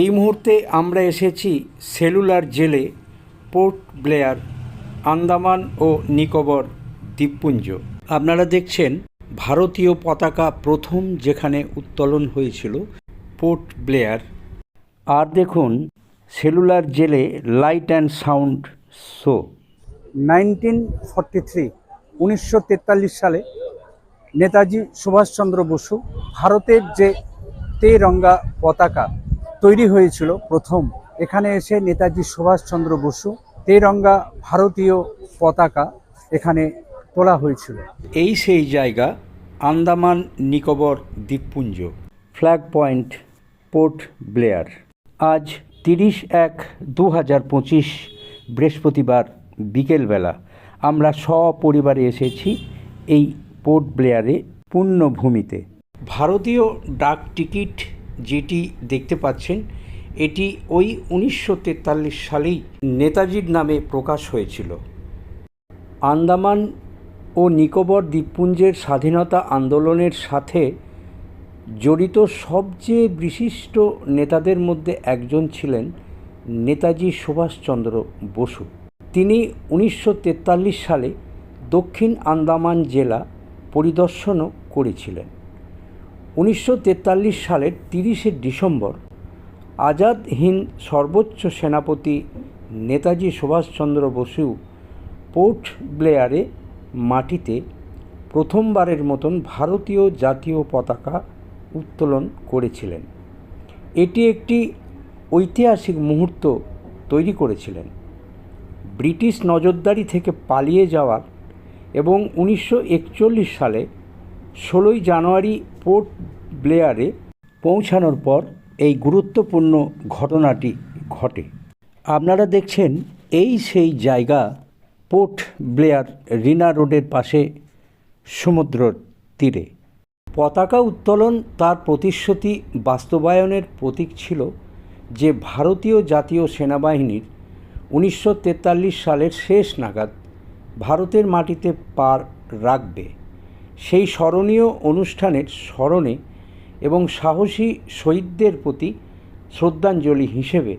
এই মুহূর্তে আমরা এসেছি সেলুলার জেলে পোর্ট ব্লেয়ার, আন্দামান ও নিকোবর দ্বীপপুঞ্জ। আপনারা দেখছেন ভারতীয় পতাকা প্রথম যেখানে উত্তোলন হয়েছিল, পোর্ট ব্লেয়ার। আর দেখুন, সেলুলার জেলে light and sound show. Nineteen forty three, উনিশশো তেতাল্লিশ সালে নেতাজি সুভাষচন্দ্র বসু ভারতের যে তেরঙ্গা পতাকা তৈরি হয়েছিল প্রথম। এখানে এসে নেতাজি সুভাষচন্দ্র বসু তেরঙ্গা ভারতীয় পতাকা এখানে তোলা হয়েছিল। এই সেই জায়গা, আন্দামান নিকোবর দ্বীপপুঞ্জ ফ্ল্যাগ পয়েন্ট পোর্ট ব্লেয়ার। আজ তিরিশ এক দু হাজার পঁচিশ বৃহস্পতিবার বিকেলবেলা আমরা সপরিবারে এসেছি এই পোর্ট ব্লেয়ারে পুণ্যভূমিতে ভারতীয় ডাক টিকিট যেটি দেখতে পাচ্ছেন, এটি ওই উনিশশো তেতাল্লিশ সালেই নেতাজির নামে প্রকাশ হয়েছিল। আন্দামান ও নিকোবর দ্বীপপুঞ্জের স্বাধীনতা আন্দোলনের সাথে জড়িত সবচেয়ে বিশিষ্ট নেতাদের মধ্যে একজন ছিলেন নেতাজি সুভাষচন্দ্র বসু। তিনি উনিশশো তেতাল্লিশ সালে দক্ষিণ আন্দামান জেলা পরিদর্শনও করেছিলেন। উনিশশো তেতাল্লিশ সালের তিরিশে ডিসেম্বর আজাদ হিন্দ সর্বোচ্চ সেনাপতি নেতাজি সুভাষচন্দ্র বসু পোর্ট ব্লেয়ারে মাটিতে প্রথমবারের মতন ভারতীয় জাতীয় পতাকা উত্তোলন করেছিলেন। এটি একটি ঐতিহাসিক মুহূর্ত তৈরি করেছিলেন। ব্রিটিশ নজরদারি থেকে পালিয়ে যাওয়ার এবং উনিশশো একচল্লিশ সালে ষোলোই জানুয়ারি পোর্ট ব্লেয়ারে পৌঁছানোর পর এই গুরুত্বপূর্ণ ঘটনাটি ঘটে। আপনারা দেখছেন এই সেই জায়গা, পোর্ট ব্লেয়ার রিনা রোডের পাশে সমুদ্র তীরে। পতাকা উত্তোলন তার প্রতিশ্রুতি বাস্তবায়নের প্রতীক ছিল যে ভারতীয় জাতীয় সেনাবাহিনীর উনিশশো তেতাল্লিশ সালের শেষ নাগাদ ভারতের মাটিতে পার রাখবে। সেই স্মরণীয় অনুষ্ঠানের স্মরণে এবং সাহসী শহীদদের প্রতি শ্রদ্ধাঞ্জলি হিসেবে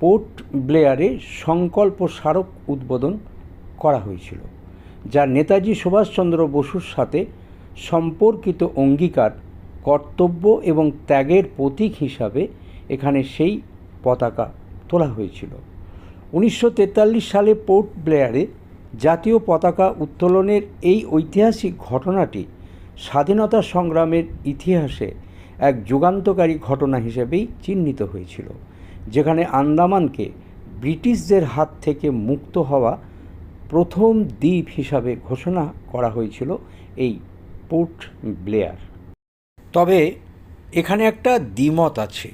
পোর্ট ব্লেয়ারে সংকল্প স্মারক উদ্বোধন করা হয়েছিল, যা নেতাজি সুভাষচন্দ্র বসুর সাথে সম্পর্কিত অঙ্গীকার, কর্তব্য এবং ত্যাগের প্রতীক হিসাবে এখানে সেই পতাকা তোলা হয়েছিল। উনিশশো তেতাল্লিশ সালে পোর্ট ব্লেয়ারে জাতীয় পতাকা উত্তোলনের এই ঐতিহাসিক ঘটনাটি স্বাধীনতা সংগ্রামের ইতিহাসে এক যুগান্তকারী ঘটনা হিসেবেই চিহ্নিত হয়েছিল, যেখানে আন্দামানকে ব্রিটিশদের হাত থেকে মুক্ত হওয়া প্রথম দ্বীপ হিসাবে ঘোষণা করা হয়েছিল এই পোর্ট ব্লেয়ার। তবে এখানে একটা দ্বিমত আছে।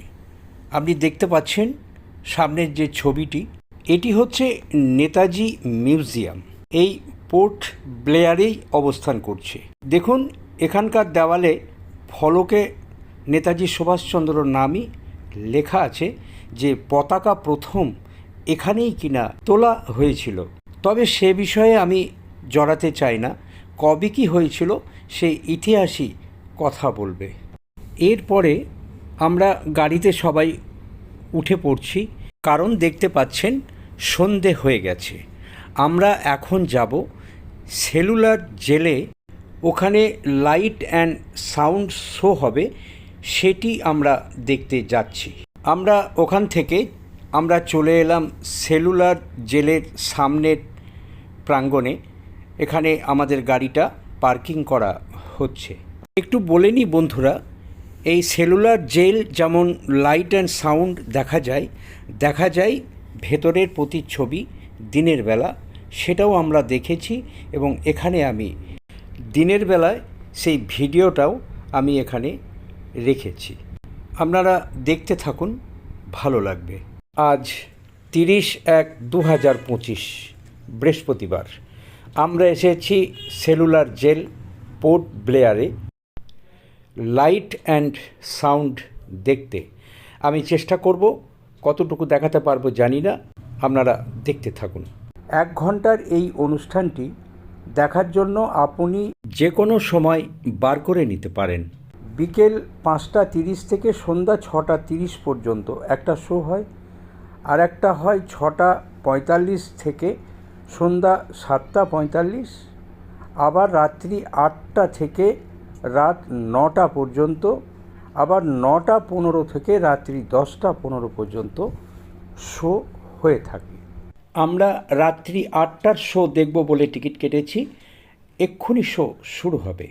আপনি দেখতে পাচ্ছেন সামনের যে ছবিটি এটি হচ্ছে নেতাজি মিউজিয়াম। এই পোর্ট ব্লেয়ারেই অবস্থান করছে। দেখুন, এখানকার দেওয়ালে ফলকে নেতাজি সুভাষচন্দ্র নামই লেখা আছে যে পতাকা প্রথম এখানেই কিনা তোলা হয়েছিল। তবে সে বিষয়ে আমি জড়াতে চাই না। কবে কি হয়েছিল সেই ইতিহাসই কথা বলবে। এরপরে আমরা গাড়িতে সবাই উঠে পড়ছি। কারণ দেখতে পাচ্ছেন সন্ধে হয়ে গেছে। আমরা এখন যাব সেলুলার জেলে। ওখানে লাইট অ্যান্ড সাউন্ড শো হবে, সেটি আমরা দেখতে যাচ্ছি। আমরা ওখান থেকে আমরা চলে এলাম সেলুলার জেলের সামনের প্রাঙ্গণে। এখানে আমাদের গাড়িটা পার্কিং করা হচ্ছে। একটু বলে নিই বন্ধুরা, এই সেলুলার জেল যেমন লাইট অ্যান্ড সাউন্ড দেখা যায় দেখা যায় ভেতরের প্রতিচ্ছবি, দিনের বেলা, সেটাও আমরা দেখেছি এবং এখানে আমি দিনের বেলায় সেই ভিডিওটাও আমি এখানে রেখেছি। আপনারা দেখতে থাকুন, ভালো লাগবে। আজ তিরিশ এক দু হাজার পঁচিশ, বৃহস্পতিবার। আমরা এসেছি সেলুলার জেল পোর্ট ব্লেয়ারে। লাইট অ্যান্ড সাউন্ড দেখতে। আমি চেষ্টা করব কতটুকু দেখাতে পারব জানি না। আপনারা দেখতে থাকুন। এক ঘণ্টার এই অনুষ্ঠানটি দেখার জন্য আপনি যে কোনো সময় বার করে নিতে পারেন। বিকেল পাঁচটা তিরিশ থেকে সন্ধ্যা ছটা তিরিশ পর্যন্ত একটা শো হয় আর একটা হয় ছটা পঁয়তাল্লিশ থেকে সন্ধ্যা সাতটা পঁয়তাল্লিশ আবার রাত্রি আটটা থেকে রাত নটা পর্যন্ত আবার নটা পনেরো থেকে রাত্রি দশটা পনেরো পর্যন্ত শো হয়ে থাকে। আমরা রাত্রি আটটার শো দেখব বলে টিকিট কেটেছি। এক্ষুনি শো শুরু হবে।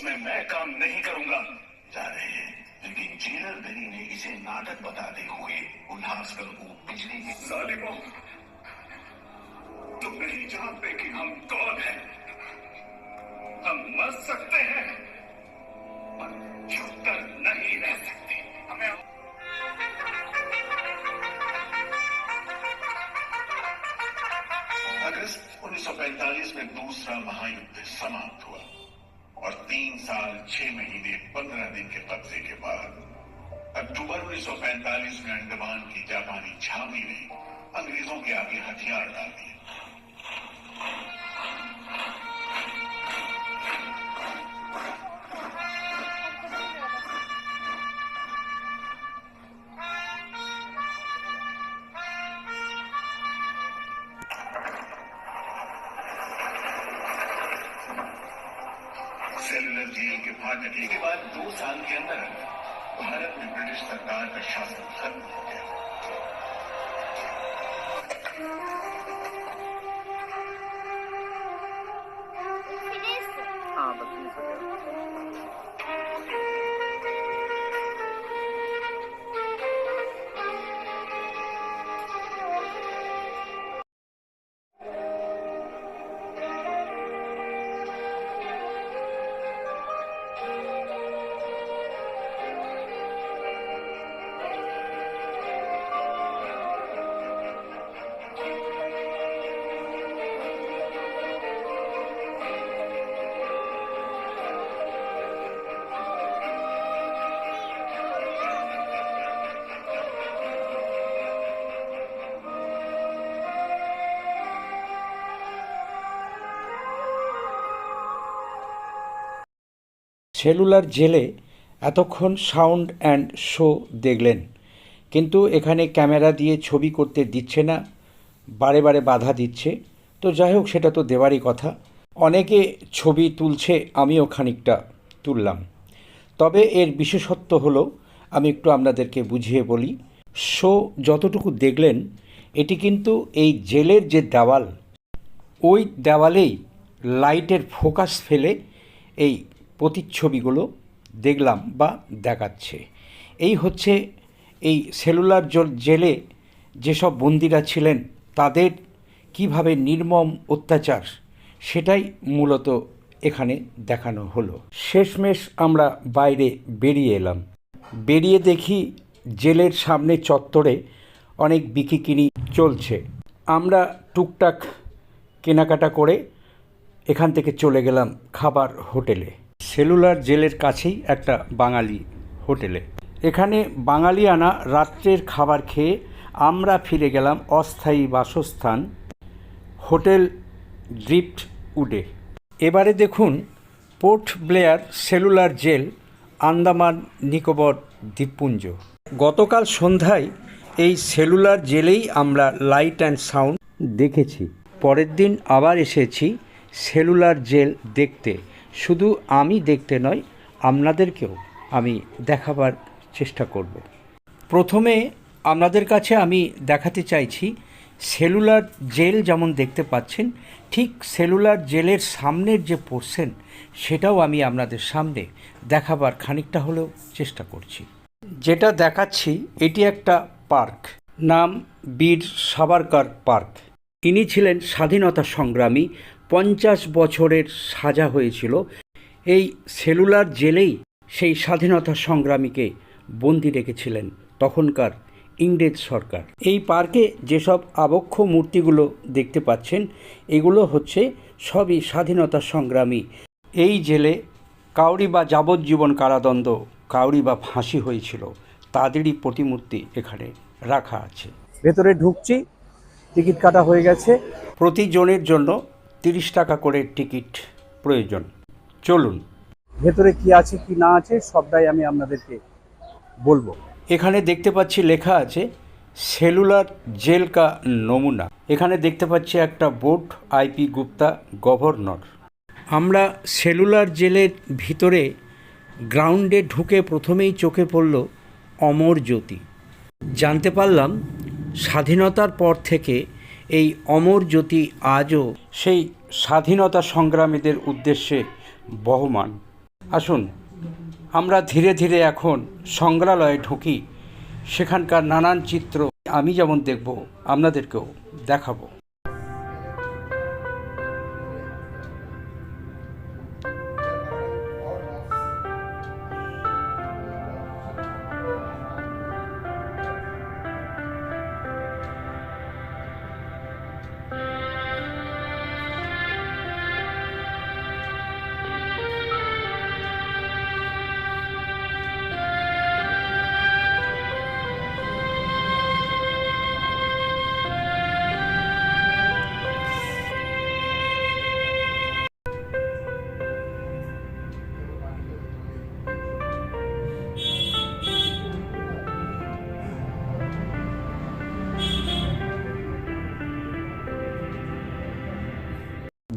उसमें मैं काम नहीं करूँगा। जा रहे हैं। लेकिन जेलर बेरी ने इसे नाटक बताते हुए उल्लासकर को बिजली की जालिमों तुम नहीं जानते कि हम कौन हैं। हम मर सकते हैं, पर छुप कर नहीं रह सकते। हमें अगस्त 1945 में दूसरा महायुद्ध समाप्त और तीन साल, छह महीने, पंद्रह दिन के कब्जे के बाद, अक्टूबर 1945 में अंडमान की जापानी छावनी ने अंग्रेज़ों के आगे हथियार डाल दिए। जेल के बाद दो साल के अंदर भारत में ब्रिटिश सरकार का शासन खत्म हो সেলুলার জেলে এতক্ষণ সাউন্ড অ্যান্ড শো দেখলেন। কিন্তু এখানে ক্যামেরা দিয়ে ছবি করতে দিচ্ছে না, বারে বারে বাধা দিচ্ছে। তো যাই হোক, সেটা তো দেওয়ারই কথা। অনেকে ছবি তুলছে, আমিও খানিকটা তুললাম। তবে এর বিশেষত্ব হলো, আমি একটু আপনাদেরকে বুঝিয়ে বলি, শো যতটুকু দেখলেন, এটি কিন্তু এই জেলের যে দেওয়াল, ওই দেওয়ালেই লাইটের ফোকাস ফেলে এই প্রতিচ্ছবিগুলো দেখলাম বা দেখাচ্ছে। এই হচ্ছে এই সেলুলার জেলে যেসব বন্দিরা ছিলেন, তাদের কীভাবে নির্মম অত্যাচার, সেটাই মূলত এখানে দেখানো হলো। শেষমেশ আমরা বাইরে বেরিয়ে এলাম। বেরিয়ে দেখি জেলের সামনে চত্বরে অনেক বিকিকিনি চলছে। আমরা টুকটাক কেনাকাটা করে এখান থেকে চলে গেলাম খাবার হোটেলে। সেলুলার জেলের কাছেই একটা বাঙালি হোটেলে। এখানে বাঙালি আনা রাত্রের খাবার খেয়ে আমরা ফিরে গেলাম অস্থায়ী বাসস্থান, হোটেল ড্রিফট উডে এবারে দেখুন Port Blair cellular jail, Andaman Nicobar দ্বীপপুঞ্জ। গতকাল সন্ধ্যায় এই সেলুলার জেলেই আমরা লাইট অ্যান্ড সাউন্ড দেখেছি। পরের দিন আবার এসেছি সেলুলার জেল দেখতে। শুধু আমি দেখতে নয়, আপনাদেরকেও আমি দেখাবার চেষ্টা করব। প্রথমে আপনাদের কাছে আমি দেখাতে চাইছি, সেলুলার জেল যেমন দেখতে পাচ্ছেন, ঠিক সেলুলার জেলের সামনের যে পোর্শন সেটাও আমি আপনাদের সামনে দেখাবার খানিকটা হলেও চেষ্টা করছি। যেটা দেখাচ্ছি, এটি একটা পার্ক, নাম বীর সাভারকার পার্ক। ইনি ছিলেন স্বাধীনতা সংগ্রামী পঞ্চাশ বছরের সাজা হয়েছিল। এই সেলুলার জেলেই সেই স্বাধীনতা সংগ্রামীকে বন্দি রেখেছিলেন তখনকার ইংরেজ সরকার। এই পার্কে যেসব আবক্ষ মূর্তিগুলো দেখতে পাচ্ছেন এগুলো হচ্ছে সবই স্বাধীনতা সংগ্রামী। এই জেলে কাউরি বা যাবজ্জীবন কারাদণ্ড কাউরি বা ফাঁসি হয়েছিল। তাদেরই প্রতিমূর্তি এখানে রাখা আছে। ভেতরে ঢুকছি টিকিট কাটা হয়ে গেছে। প্রতিজনের জন্য তিরিশ টাকা করে টিকিট প্রয়োজন। চলুন। ভেতরে কি আছে কি না আছে সবটাই আমি আপনাদেরকে বলব। এখানে দেখতে পাচ্ছি লেখা আছে সেলুলার জেল কা নমুনা। এখানে দেখতে পাচ্ছি একটা বোর্ড আইপি গুপ্তা গভর্নর। আমরা সেলুলার জেলের ভিতরে গ্রাউন্ডে ঢুকে প্রথমেই চোখে পড়ল অমর জ্যোতি। জানতে পারলাম স্বাধীনতার পর থেকে এই অমর জ্যোতি আজও সেই স্বাধীনতা সংগ্রামীদের উদ্দেশ্যে বহমান। আসুন, আমরা ধীরে ধীরে এখন সংগ্রহালয়ে ঢুকি। সেখানকার নানান চিত্র আমি যেমন দেখব, আপনাদেরকেও দেখাবো।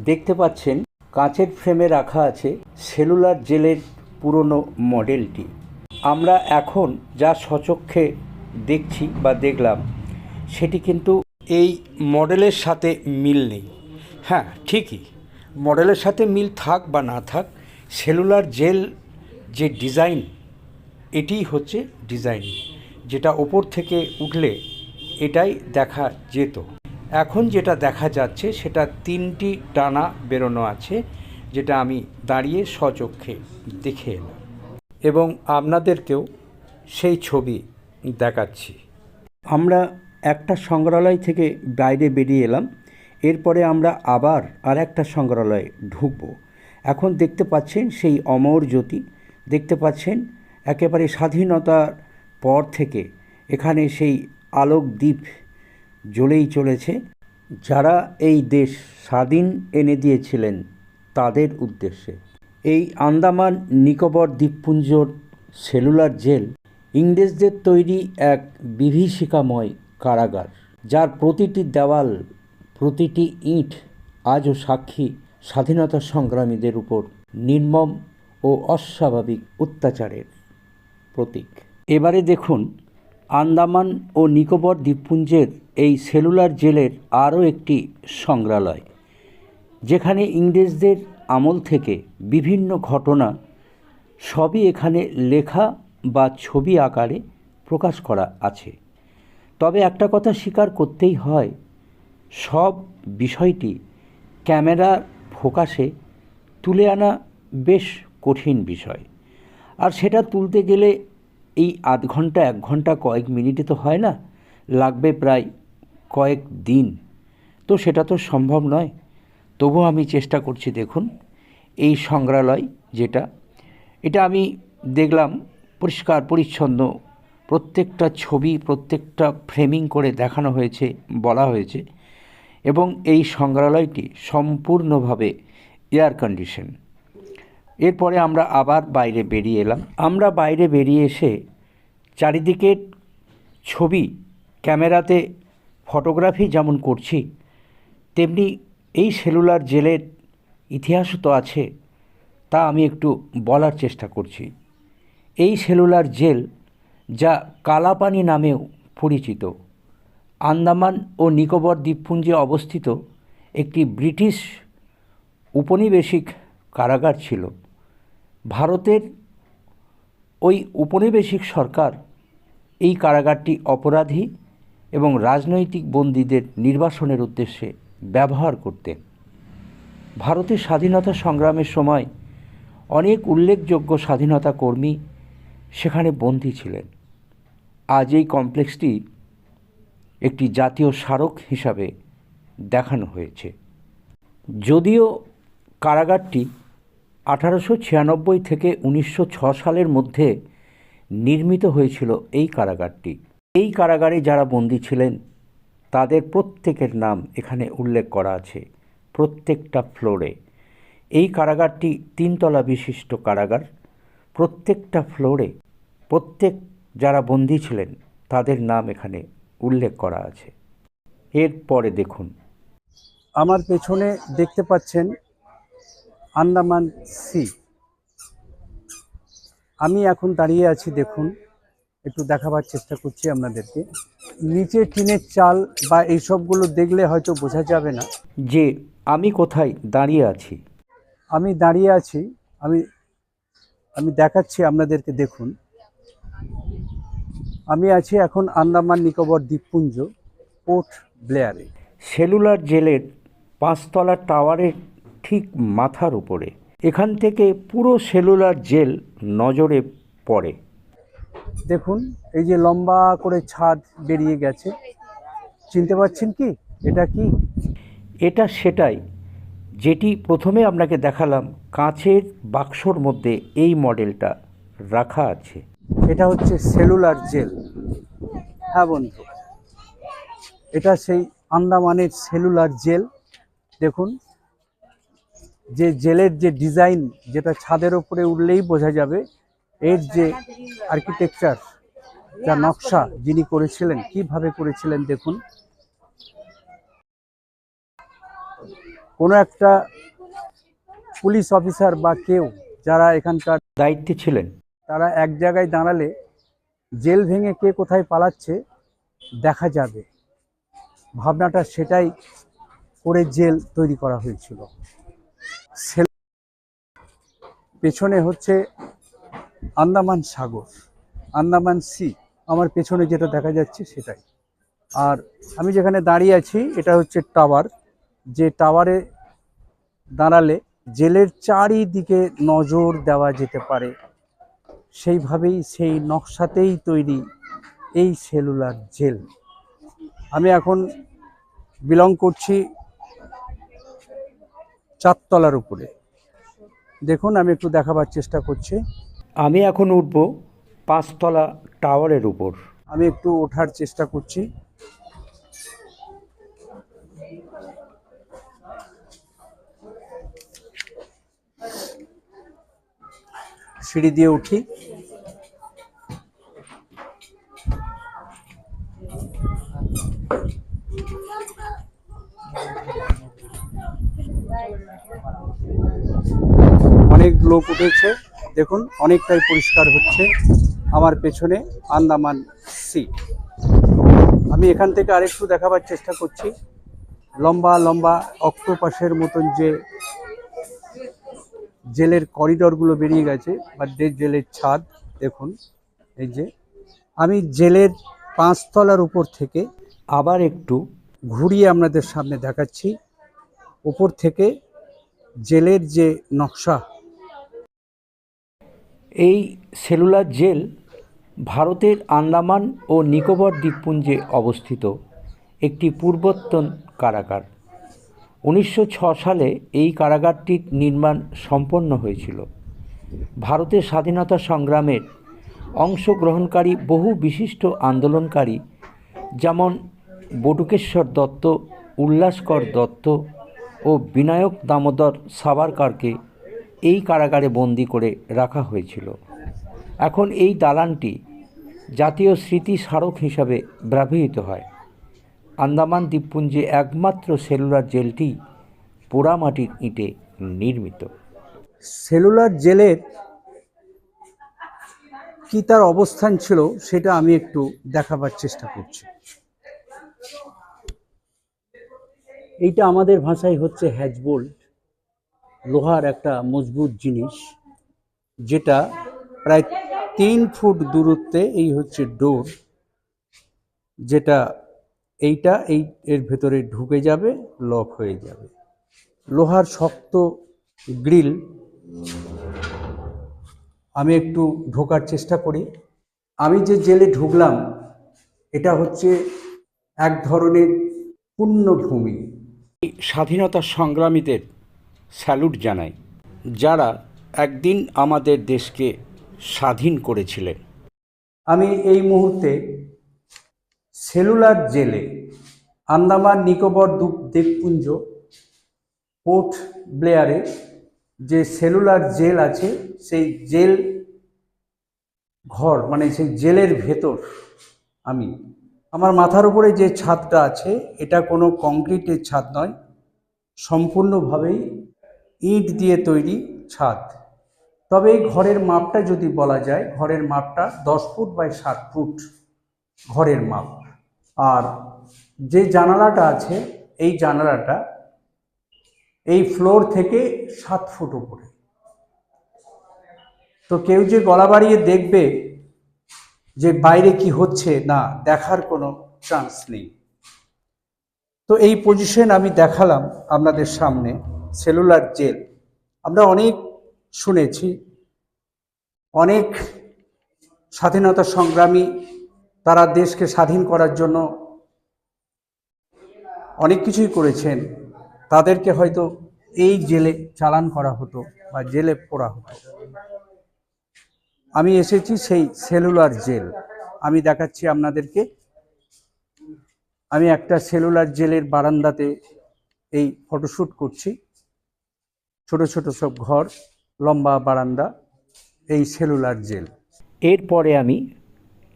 দেখতে পাচ্ছেন কাঁচের ফ্রেমে রাখা আছে সেলুলার জেলের পুরনো মডেলটি। আমরা এখন যা সচক্ষে দেখছি বা দেখলাম, সেটি কিন্তু এই মডেলের সাথে মিল নেই। হ্যাঁ ঠিকই, মডেলের সাথে মিল থাক বা না থাক, সেলুলার জেল যে ডিজাইন এটিই হচ্ছে ডিজাইন, যেটা ওপর থেকে উঠলে এটাই দেখা যেত। এখন যেটা দেখা যাচ্ছে, সেটা তিনটি ডানা বেরোনো আছে, যেটা আমি দাঁড়িয়ে সচক্ষে দেখে এলাম। এবং আপনাদেরকেও সেই ছবি দেখাচ্ছি। আমরা একটা সংগ্রহালয় থেকে বাইরে বেরিয়ে এলাম। এরপরে আমরা আবার আর একটা সংগ্রহালয়ে ঢুকব। এখন দেখতে পাচ্ছেন সেই অমর জ্যোতি। দেখতে পাচ্ছেন একেবারে স্বাধীনতার পর থেকে এখানে সেই আলোক দ্বীপ জ্বলেই চলেছে। যারা এই দেশ স্বাধীন এনে দিয়েছিলেন তাদের উদ্দেশ্যে। এই আন্দামান নিকোবর দ্বীপপুঞ্জর সেলুলার জেল ইংরেজদের তৈরি এক বিভীষিকাময় কারাগার, যার প্রতিটি দেওয়াল, প্রতিটি ইঁট আজও সাক্ষী স্বাধীনতা সংগ্রামীদের উপর নির্মম ও অস্বাভাবিক অত্যাচারের প্রতীক। এবারে দেখুন আন্দামান ও নিকোবর দ্বীপপুঞ্জের এই সেলুলার জেলের আরও একটি সংগ্রহালয় যেখানে ইংরেজদের আমল থেকে বিভিন্ন ঘটনা সবই এখানে লেখা বা ছবি আকারে প্রকাশ করা আছে। তবে একটা কথা স্বীকার করতেই হয়, সব বিষয়টি ক্যামেরার ফোকাসে তুলে আনা বেশ কঠিন বিষয়। আর সেটা তুলতে গেলে এই আধ ঘণ্টা, এক ঘণ্টা, কয়েক মিনিটে তো হয় না, লাগবে প্রায় কয়েক দিন। তো সেটা তো সম্ভব নয়। তবু আমি চেষ্টা করছি দেখুন, এই সংগ্রহালয় যেটা, এটা আমি দেখলাম পরিষ্কার, পরিচ্ছন্ন, প্রত্যেকটা ছবি, প্রত্যেকটা ফ্রেমিং করে দেখানো হয়েছে, বলা হয়েছে, এবং এই সংগ্রহালয়টি সম্পূর্ণভাবে এয়ার কন্ডিশন এরপরে আমরা আবার বাইরে বেরিয়ে এলাম। আমরা বাইরে বেরিয়ে এসে চারিদিকের ছবি ক্যামেরাতে ফটোগ্রাফি যেমন করছি, তেমনি এই সেলুলার জেলের ইতিহাসও তো আছে, তা আমি একটু বলার চেষ্টা করছি। এই সেলুলার জেল যা কালাপানি নামেও পরিচিত, আন্দামান ও নিকোবর দ্বীপপুঞ্জে অবস্থিত একটি ব্রিটিশ উপনিবেশিক কারাগার ছিল। ভারতের ওই উপনিবেশিক সরকার এই কারাগারটি অপরাধী এবং রাজনৈতিক বন্দীদের নির্বাসনের উদ্দেশ্যে ব্যবহার করতেন। ভারতের স্বাধীনতা সংগ্রামের সময় অনেক উল্লেখযোগ্য স্বাধীনতা কর্মী সেখানে বন্দী ছিলেন। আজ এই কমপ্লেক্সটি একটি জাতীয় স্মারক হিসাবে দেখানো হয়েছে। যদিও কারাগারটি আঠারোশো ছিয়ানব্বই থেকে উনিশশো সালের মধ্যে নির্মিত হয়েছিল এই কারাগারটি এই কারাগারে যারা বন্দী ছিলেন, তাদের প্রত্যেকের নাম এখানে উল্লেখ করা আছে, প্রত্যেকটা ফ্লোরে। এই কারাগারটি তিনতলা বিশিষ্ট কারাগার। প্রত্যেকটা ফ্লোরে প্রত্যেক যারা বন্দী ছিলেন, তাদের নাম এখানে উল্লেখ করা আছে। এরপরে দেখুন। আমার পেছনে দেখতে পাচ্ছেন আন্দামান সি। আমি এখন দাঁড়িয়ে আছি, দেখুন। একটু দেখাবার চেষ্টা করছি আপনাদেরকে। নিচে টিনের চাল বা এইসবগুলো দেখলে হয়তো বোঝা যাবে না। যে আমি কোথায় দাঁড়িয়ে আছি। আমি দাঁড়িয়ে আছি আমি আমি দেখাচ্ছি আপনাদেরকে দেখুন। আমি আছি এখন আন্দামান নিকোবর দ্বীপপুঞ্জ পোর্ট ব্লেয়ারে। সেলুলার জেলের পাঁচতলা টাওয়ারের ঠিক মাথার উপরে। এখান থেকে পুরো সেলুলার জেল নজরে পড়ে। দেখুন এই যে লম্বা করে ছাদ বেরিয়ে গেছে। চিনতে পারছেন কি? এটা কি? এটা সেটাই যেটি প্রথমে আপনাকে দেখালাম কাঁচের বাক্সর মধ্যে এই মডেলটা রাখা আছে। এটা হচ্ছে সেলুলার জেল। হ্যাঁ বন্ধু এটা সেই আন্দামানের সেলুলার জেল। দেখুন যে জেলের যে ডিজাইন যেটা ছাদের ওপরে উঠলেই বোঝা যাবে এর যে আর্কিটেকচার যা নকশা যিনি করেছিলেন, কীভাবে করেছিলেন দেখুন। কোনো একটা পুলিশ অফিসার বা কেউ যারা এখানকার দায়িত্বে ছিলেন, তারা এক জায়গায় দাঁড়ালে জেল ভেঙে কে কোথায় পালাচ্ছে দেখা যাবে। ভাবনাটা সেটাই করে জেল তৈরি করা হয়েছিল। পেছনে হচ্ছে আন্দামান সাগর, আন্দামান সি, আমার পেছনে যেটা দেখা যাচ্ছে সেটাই। আর আমি যেখানে দাঁড়িয়ে আছি, এটা হচ্ছে টাওয়ার। যে টাওয়ারে দাঁড়ালে জেলের চারিদিকে নজর দেওয়া যেতে পারে। সেইভাবেই সেই নকশাতেই তৈরি এই সেলুলার জেল। আমি এখন বিলং করছি চারতলার উপরে। দেখুন, আমি একটু দেখাবার চেষ্টা করছি। আমি এখন উঠব পাঁচতলা টাওয়ারের উপর। আমি একটু ওঠার চেষ্টা করছি। সিঁড়ি দিয়ে উঠি। অনেক লোক উঠেছে। দেখুন, অনেকটাই পরিষ্কার হচ্ছে আমার পেছনে আন্দামান সি। আমি এখান থেকে আরেকটু দেখাবার চেষ্টা করছি। লম্বা লম্বা অক্টোপাসের মতন যে জেলের করিডরগুলো বেরিয়ে গেছে বা জেলের ছাদ, দেখুন, এই যে। আমি জেলের পাঁচতলার উপর থেকে আবার একটু ঘুরিয়ে আপনাদের সামনে দেখাচ্ছি। উপর থেকে জেলের যে নকশা এই সেলুলার জেল ভারতের আন্দামান ও নিকোবর দ্বীপপুঞ্জে অবস্থিত একটি পূর্বতন কারাগার। উনিশশো সালে এই কারাগারটির নির্মাণ সম্পন্ন হয়েছিল। ভারতের স্বাধীনতা সংগ্রামের অংশগ্রহণকারী বহু বিশিষ্ট আন্দোলনকারী যেমন বটুকেশ্বর দত্ত, উল্লাসকর দত্ত ও বিনায়ক দামোদর সাভারকারকে এই কারাগারে বন্দি করে রাখা হয়েছিল। এখন এই দালানটি জাতীয় স্মৃতি স্মারক হিসাবে ব্যবহৃত হয়। আন্দামান দ্বীপপুঞ্জে একমাত্র সেলুলার জেলটি পোড়ামাটির ইঁটে নির্মিত। সেলুলার জেলের কি তার অবস্থান ছিল সেটা আমি একটু দেখাবার চেষ্টা করছি। এইটা আমাদের ভাষায় হচ্ছে হ্যাজবোল্ট লোহার একটা মজবুত জিনিস, যেটা প্রায় তিন ফুট দূরত্বে, এই হচ্ছে ডোর, যেটা এইটা এই এর ভেতরে ঢুকে যাবে, লক হয়ে যাবে। লোহার শক্ত গ্রিল, আমি একটু ঢোকার চেষ্টা করি। আমি যে জেলে ঢুকলাম, এটা হচ্ছে এক ধরনের পুণ্যভূমি। স্বাধীনতা সংগ্রামীদের স্যালুট জানাই। যারা একদিন আমাদের দেশকে স্বাধীন করেছিলেন। আমি এই মুহূর্তে সেলুলার জেলে আন্দামান নিকোবর দ্বীপ দ্বীপপুঞ্জ পোর্ট ব্লেয়ারে যে সেলুলার জেল আছে, সেই জেল ঘর মানে সেই জেলের ভেতর আমি, আমার মাথার উপরে যে ছাদটা আছে, এটা কোনো কংক্রিটের ছাদ নয়, সম্পূর্ণভাবেই ইট দিয়ে তৈরি ছাদ। তবে এই ঘরের মাপটা যদি বলা যায়, ঘরের মাপটা দশ ফুট বাই ষাট ফুট ঘরের মাপ। আর যে জানালাটা আছে, এই জানালাটা এই ফ্লোর থেকে সাত ফুট উপরে। তো কেউ যে গলা বাড়িয়ে দেখবে যে বাইরে কি হচ্ছে, না, দেখার কোনো চান্স নেই। তো এই পজিশন আমি দেখালাম আপনাদের সামনে। Cellular jail. আমরা অনেক শুনেছি, অনেক স্বাধীনতা সংগ্রামী তারা দেশকে স্বাধীন করার জন্য অনেক কিছুই করেছেন। তাদেরকে হয়তো এই জেলে চালান করা হতো বা জেলে পড়া হতো। আমি এসেছি সেই সেলুলার জেল। আমি দেখাচ্ছি আপনাদেরকে। আমি একটা সেলুলার জেলের বারান্দাতে এই ফটোশ্যুট করছি। ছোট ছোট সব ঘর, লম্বা বারান্দা, এই সেলুলার জেল। এরপরে আমি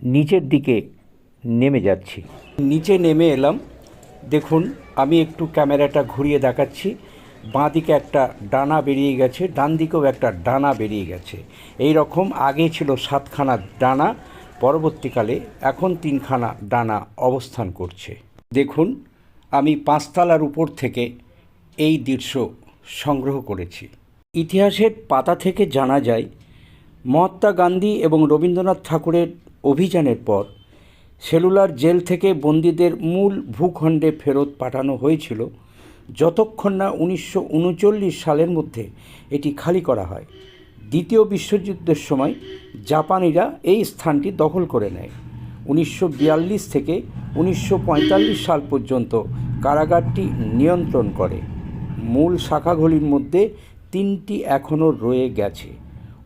নিচের দিকে নেমে যাচ্ছি। নিচে নেমে এলাম। দেখুন, আমি একটু ক্যামেরাটা ঘুরিয়ে দেখাচ্ছি। বাঁ দিকে একটা ডানা বেরিয়ে গেছে ডান দিকেও একটা ডানা বেরিয়ে গেছে। এই রকম আগে ছিল সাতখানা ডানা, পরবর্তীকালে এখন তিনখানা ডানা অবস্থান করছে। দেখুন, আমি পাঁচতলার উপর থেকে এই দৃশ্য সংগ্রহ করেছি। ইতিহাসের পাতা থেকে জানা যায়, মহাত্মা গান্ধী এবং রবীন্দ্রনাথ ঠাকুরের অভিযানের পর সেলুলার জেল থেকে বন্দীদের মূল ভূখণ্ডে ফেরত পাঠানো হয়েছিল, যতক্ষণ না উনিশশো উনচল্লিশ সালের মধ্যে এটি খালি করা হয়। দ্বিতীয় বিশ্বযুদ্ধের সময় জাপানিরা এই স্থানটি দখল করে নেয়। উনিশশো বিয়াল্লিশ থেকে উনিশশো পঁয়তাল্লিশ সাল পর্যন্ত কারাগারটি নিয়ন্ত্রণ করে। মূল শাখাগুলির মধ্যে তিনটি এখনও রয়ে গেছে।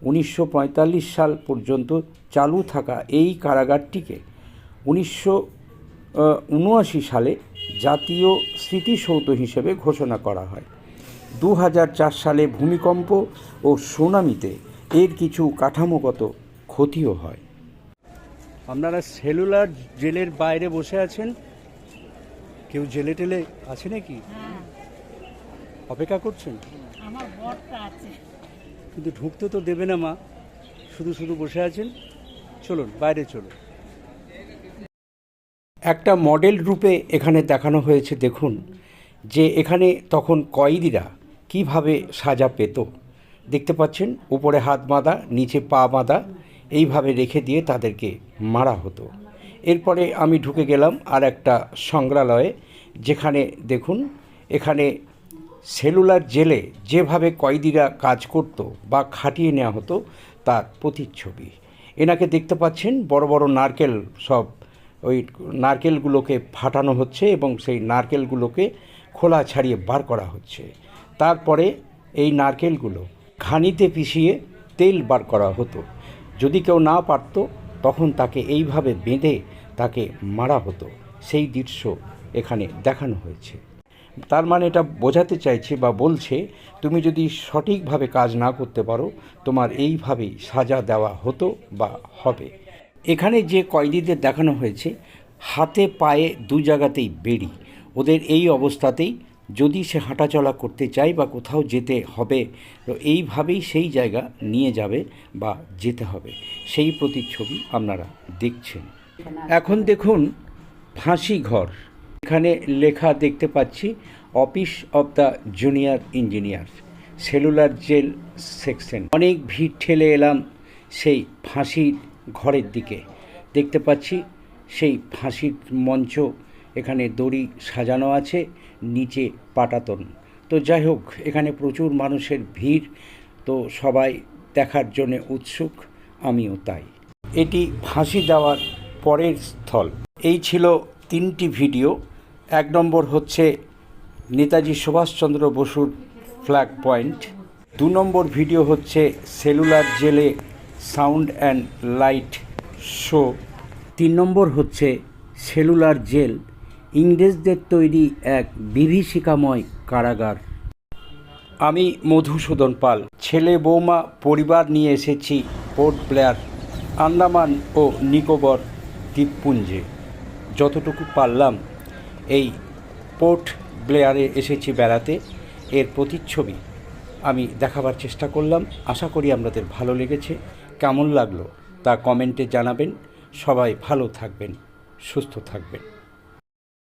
উনিশশো পঁয়তাল্লিশ সাল পর্যন্ত চালু থাকা এই কারাগারটিকে উনিশশো উনআশি সালে জাতীয় স্মৃতিসৌধ হিসেবে ঘোষণা করা হয়। দু হাজার চার সালে ভূমিকম্প ও সুনামিতে এর কিছু কাঠামোগত ক্ষতিও হয়। আপনারা সেলুলার জেলের বাইরে বসে আছেন? কেউ জেলে টেলে আছে নাকি? অপেক্ষা করছেন? আমার বরটা আছে। কিন্তু ঢুকতে তো দেবে না মা। শুধু শুধু বসে আছেন। চলুন বাইরে চলুন। একটা মডেল রূপে এখানে দেখানো হয়েছে দেখুন। যে এখানে তখন কয়েদিরা কীভাবে সাজা পেত। দেখতে পাচ্ছেন উপরে হাত বাঁধা নিচে পা বাঁধা এইভাবে রেখে দিয়ে তাদেরকে মারা হতো। এরপরে আমি ঢুকে গেলাম আর একটা সংগ্রহালয়ে যেখানে দেখুন এখানে সেলুলার জেলে যেভাবে কয়েদিরা কাজ করত বা খাটিয়ে নেওয়া হতো, তার প্রতিচ্ছবি। এনাকে দেখতে পাচ্ছেন বড় বড় নারকেল সব। ওই নারকেলগুলোকে ফাটানো হচ্ছে এবং সেই নারকেলগুলোকে খোলা ছাড়িয়ে বার করা হচ্ছে। তারপরে এই নারকেলগুলো ঘানিতে পিষিয়ে তেল বার করা হতো। যদি কেউ না পারত, তখন তাকে এইভাবে বেঁধে তাকে মারা হতো। সেই দৃশ্য এখানে দেখানো হয়েছে। তার মানে এটা বোঝাতে চাইছে বা বলছে, তুমি যদি সঠিকভাবে কাজ না করতে পারো, তোমার এইভাবেই সাজা দেওয়া হতো বা হবে। এখানে যে কয়েদিদের দেখানো হয়েছে, হাতে পায়ে দু জায়গাতেই বেড়ি। ওদের এই অবস্থাতেই যদি সে হাঁটাচলা করতে চায় বা কোথাও যেতে হবে, তো এইভাবেই সেই জায়গা নিয়ে যাবে বা যেতে হবে। সেই প্রতিচ্ছবি আপনারা দেখছেন। এখন দেখুন ফাঁসি ঘর এখানে লেখা দেখতে পাচ্ছি, office of the junior engineer cellular jail section. অনেক ভিড় ঠেলে এলাম সেই ফাঁসির ঘরের দিকে। দেখতে পাচ্ছি সেই ফাঁসির মঞ্চ, এখানে দড়ি সাজানো আছে, নিচে পাটাতন। তো যাই হোক, এখানে প্রচুর মানুষের ভিড়, তো সবাই দেখার জন্য উৎসুক, আমিও তাই। এটি ফাঁসি দেওয়ার পরের স্থল। এই ছিল তিনটি ভিডিও। এক নম্বর হচ্ছে নেতাজি সুভাষচন্দ্র বসুর ফ্ল্যাগ পয়েন্ট দু নম্বর ভিডিও হচ্ছে সেলুলার জেলে সাউন্ড অ্যান্ড লাইট শো তিন নম্বর হচ্ছে সেলুলার জেল, ইংরেজদের তৈরি এক বিভীষিকাময় কারাগার। আমি মধুসূদন পাল, ছেলে, বৌমা, পরিবার নিয়ে এসেছি পোর্ট ব্লেয়ার আন্দামান ও নিকোবর দ্বীপপুঞ্জে। যতটুকু পারলাম এই পোর্ট ব্লেয়ারে এসেছি বেড়াতে। এর প্রতিচ্ছবি আমি দেখাবার চেষ্টা করলাম। আশা করি আপনাদের ভালো লেগেছে। কেমন লাগল তা কমেন্টে জানাবেন। সবাই ভালো থাকবেন, সুস্থ থাকবেন।